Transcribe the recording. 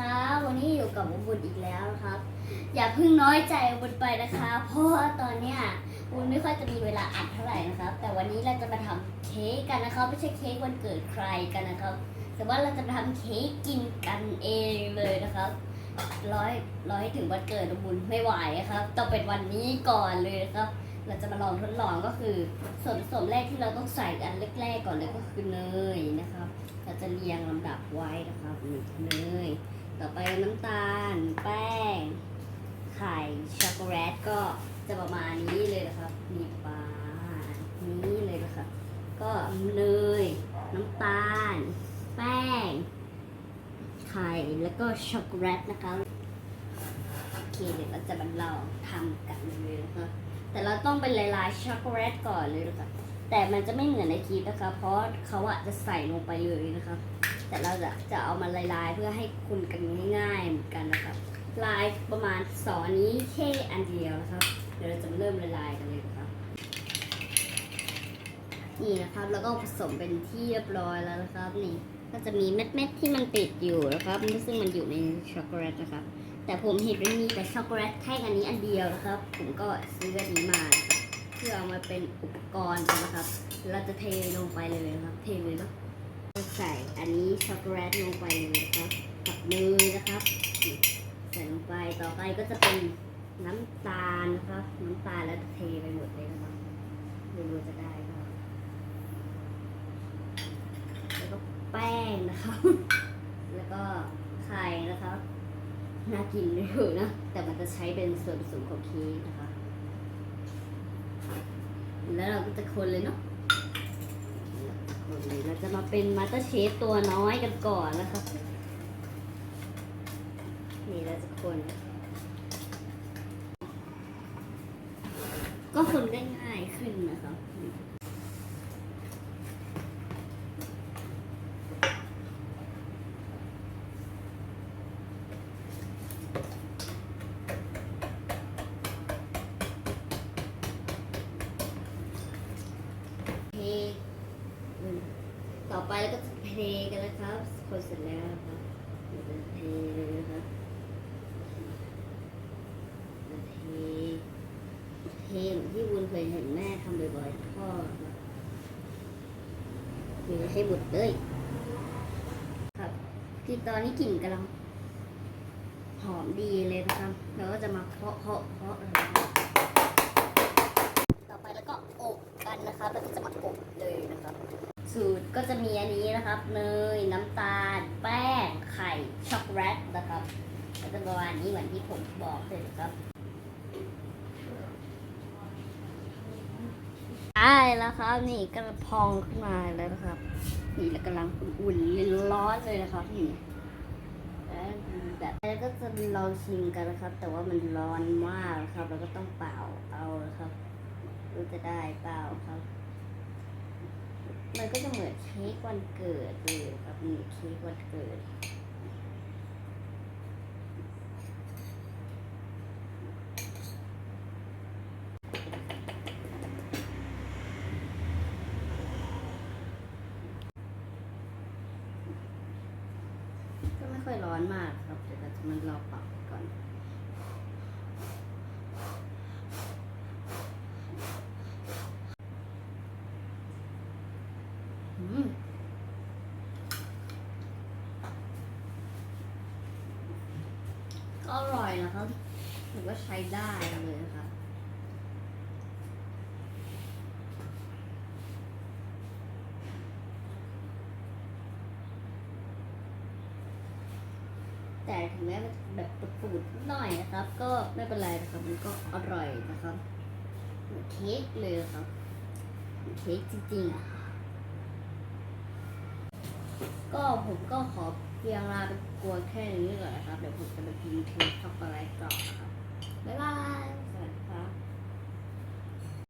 นะคะวันนี้อยู่กับบุญอีกแล้วนะครับ อย่าเพิ่งน้อยใจบุญไปนะคะ เพราะว่าตอนเนี้ยบุญไม่ค่อยจะมีเวลาอัดเท่าไหร่นะครับ แต่วันนี้เราจะมาทำเค้กกันนะครับ ไม่ใช่เค้กวันเกิดใครกันนะครับ แต่ว่าเราจะมาทำเค้กกินกันเองเลยนะครับร้อยร้อยถึงวันเกิดบุญไม่ไหวครับต้องเป็นวันนี้ก่อนเลยนะครับ เราจะมาลองทดลองก็คือส่วนผสมแรกที่เราต้องใส่อันแรกๆก่อนเลยก็คือเนยนะครับเราจะเรียงลำดับไว้นะครับเนย ต่อไปน้ำตาล แป้ง ไข่ ช็อกโกแลตก็จะประมาณนี้เลยนะครับนี่ปลานี้เลยนะครับ ก็เนยน้ำตาล แป้ง ไข่ แล้วก็ช็อกโกแลตนะคะโอเคเดี๋ยวเราจะมาลองทำกันเลยนะคะแต่เราต้องเป็นลายช็อกโกแลตก่อนเลยนะคะแต่มันจะไม่เหมือนในคลิปนะคะ เพราะเขาอะจะใส่ลงไปเลยนะครับ แต่เราจะจะเอามาลายๆ เพื่อให้คุณกันง่ายๆเหมือนกันนะครับ ลายประมาณสองอันนี้แค่อันเดียวนะครับ เดี๋ยวเราจะเริ่มละลายกันเลยนะครับ นี่นะครับแล้วก็ผสมเป็นที่เรียบร้อยแล้วนะครับนี่ก็จะมีเม็ดๆที่มันติดอยู่นะครับ ซึ่งมันอยู่ในช็อกโกแลตนะครับ แต่ผมเห็นมันมีแต่ช็อกโกแลตแท่งอันนี้อันเดียวนะครับ ผมก็ซื้ออันนี้มา เพื่อเอามาเป็นอุปกรณ์นะครับ เราจะเทลงไปเลยนะครับ เทเลยนะ อกโกแลตลงไปเลยนะครับกับเนยนะครับใส่ลงไปต่อไปก็จะเป็นน้ำตาลนะครับ น้ำตาลแล้วเทไปหมดเลยนะครับดูว่าจะได้แล้วก็แป้งนะครับ แล้วก็ไข่นะครับน่ากินอยู่นะ แต่มันจะใช้เป็นส่วนผสมของเค้กนะคะ แล้วเราก็จะคนเลยเนาะ เลยเราจะมาเป็นมาสเตอร์เชฟตัวน้อยกันก่อนนะคะนี่เราจะคน ก็คนได้ง่ายขึ้นนะครับทอืม ต่อไปแล้วก็จะเทกันนะครับ คนเสร็จแล้วครับเราจะเทเลยนะครับเราเทเทเหมือนที่วุ้นเคยเห็นแม่ทำบ่อยๆพ่อครับมีให้หมดเลยครับคือตอนนี้กลิ่นกำลังหอมดีเลยนะครับเราก็จะมาเคาะเคาะเคาะต่อไปแล้วก็อบกันนะครับแล้วก็จะมาอบเลยนะครับ สูตรก็ จะมีอันนี้นะครับเนยน้ำตาล แป้งไข่ช็อกโกแลตนะครับก็จะประมาณนี้เหมือนที่ผมบอกเลยครับได้แล้วครับ นี่กระพองขึ้นมาแล้วนะครับ นี่แล้วกำลังอุ่นๆร้อนเลยนะครับนี่แล้วแบบแล้วก็จะลองชิมกันนะครับ แต่ว่ามันร้อนมากครับ แล้วก็ต้องเป่าเอาครับรู้จะได้เปล่าครับ มันก็จะเหมือนเค้กวันเกิดเลยครับนี่เค้กวันเกิดก็ไม่ค่อยร้อนมากครับเดี๋ยวเราจะมันรอเป่าก่อน ก็อร่อยนะครับถือว่าใช้ได้เลยนะคะแต่ถึงแม้จะแบบปูดๆหน่อยนะครับ ก็ไม่เป็นไรนะครับมันก็อร่อยนะครับเหมือนเค้กเลยครับเหมือนเค้กจริงๆอะ ก็ผมก็ขอเพียงลาไปกวนแค่นี้ก่อนนะครับ เดี๋ยวผมจะไปกินเค้กช็อกโกแลตก่อนนะครับ บ๊ายบาย สวัสดีค่ะ